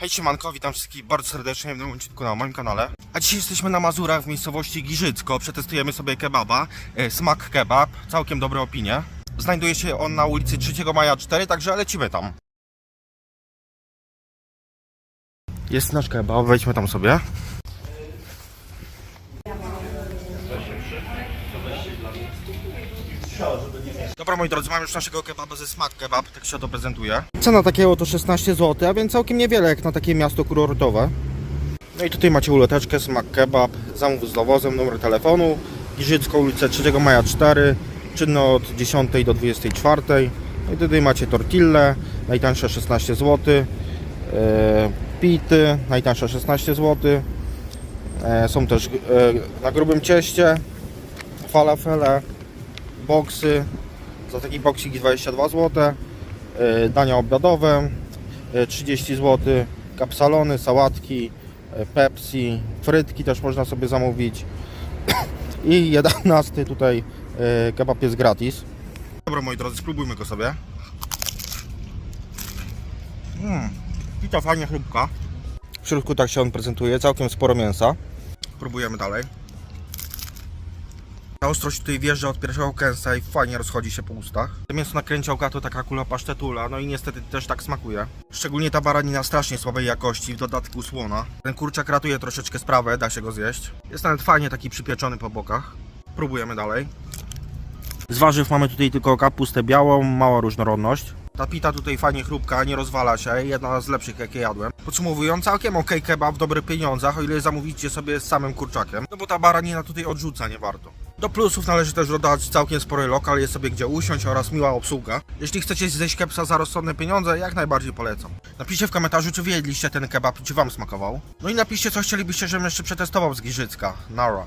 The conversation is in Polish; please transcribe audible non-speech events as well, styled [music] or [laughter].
Hej siemanko, witam wszystkich bardzo serdecznie w nowym odcinku na moim kanale. A dzisiaj jesteśmy na Mazurach w miejscowości Giżycko. Przetestujemy sobie kebaba, e, Smak Kebab, całkiem dobre opinie. Znajduje się on na ulicy 3 Maja 4, także lecimy tam. Jest nasz kebab, wejdźmy tam sobie. Dobra moi drodzy, mamy już naszego kebaba ze Smak Kebab, tak się to prezentuje. Cena takiego to 16 zł, a więc całkiem niewiele jak na takie miasto kurortowe. No i tutaj macie uloteczkę Smak Kebab, zamów z dowozem, numer telefonu, Giżycko, ulica 3 Maja 4, czynno od 10 do 24. No i tutaj macie tortille, najtańsze 16 zł, e, pity, najtańsze 16 zł. E, są też e, na grubym cieście, falafele, boksy, za taki boksik 22 zł, e, dania obiadowe e, 30 zł, kapsalony, sałatki, e, Pepsi, frytki też można sobie zamówić [coughs] i 11 tutaj e, kebab jest gratis. Dobra moi drodzy, spróbujmy go sobie. Mmm, pita fajnie chrupka. W środku tak się on prezentuje, całkiem sporo mięsa. Próbujemy dalej. Ta ostrość tutaj wjeżdża od pierwszego kęsa i fajnie rozchodzi się po ustach. To mięso nakręciałka to taka kula pasztetula, no i niestety też tak smakuje. Szczególnie ta baranina strasznie słabej jakości, w dodatku słona. Ten kurczak ratuje troszeczkę sprawę, da się go zjeść. Jest nawet fajnie taki przypieczony po bokach. Próbujemy dalej. Z warzyw mamy tutaj tylko kapustę białą, mała różnorodność. Ta pita tutaj fajnie chrupka, nie rozwala się, jedna z lepszych jakie jadłem. Podsumowując, całkiem ok kebab w dobrych pieniądzach, o ile zamówicie sobie z samym kurczakiem. No bo ta baranina tutaj odrzuca, nie warto. Do plusów należy też dodać całkiem spory lokal, jest sobie gdzie usiąść oraz miła obsługa. Jeśli chcecie zjeść kepsa za rozsądne pieniądze, jak najbardziej polecam. Napiszcie w komentarzu, czy wy jedliście ten kebab i czy wam smakował. No i napiszcie, co chcielibyście, żebym jeszcze przetestował z Giżycka. Nara.